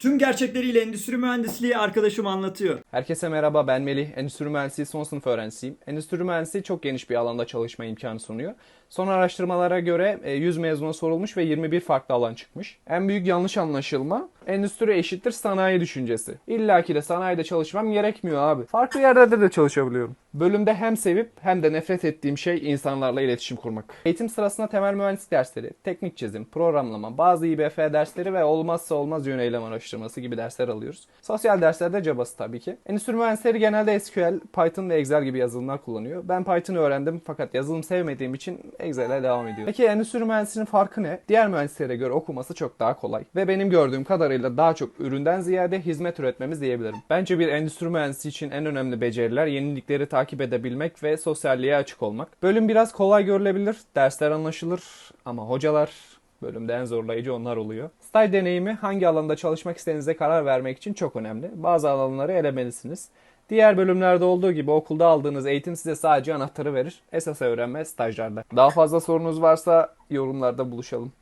Tüm gerçekleriyle endüstri mühendisliği arkadaşım anlatıyor. Herkese merhaba ben Melih. Endüstri mühendisliği son sınıf öğrencisiyim. Endüstri mühendisliği çok geniş bir alanda çalışma imkanı sunuyor. Son araştırmalara göre e, 100 mezuna sorulmuş ve 21 farklı alan çıkmış. En büyük yanlış anlaşılma endüstri eşittir sanayi düşüncesi. İlla ki de sanayide çalışmam gerekmiyor abi. Farklı yerlerde de çalışabiliyorum. Bölümde hem sevip hem de nefret ettiğim şey insanlarla iletişim kurmak. Eğitim sırasında temel mühendislik dersleri, teknik çizim, programlama, bazı İBF dersleri ve olmazsa olmaz yöneylem araştırması gibi dersler alıyoruz. Sosyal derslerde cabası tabii ki. Endüstri mühendisleri genelde SQL, Python ve Excel gibi yazılımlar kullanıyor. Ben Python'ı öğrendim fakat yazılım sevmediğim için Excel'e devam ediyorum. Peki endüstri mühendisliğinin farkı ne? Diğer mühendislere göre okuması çok daha kolay. Ve benim gördüğüm kadarıyla daha çok üründen ziyade hizmet üretmemiz diyebilirim. Bence bir endüstri mühendisi için en önemli beceriler yenilikleri takip edebilmek ve sosyalliğe açık olmak. Bölüm biraz kolay görülebilir, dersler anlaşılır ama hocalar Bölümde en zorlayıcı onlar oluyor. Staj deneyimi hangi alanda çalışmak istediğinize karar vermek için çok önemli. Bazı alanları elemelisiniz. Diğer bölümlerde olduğu gibi okulda aldığınız eğitim size sadece anahtarı verir. Esas öğrenme stajlarda. Daha fazla sorunuz varsa yorumlarda buluşalım.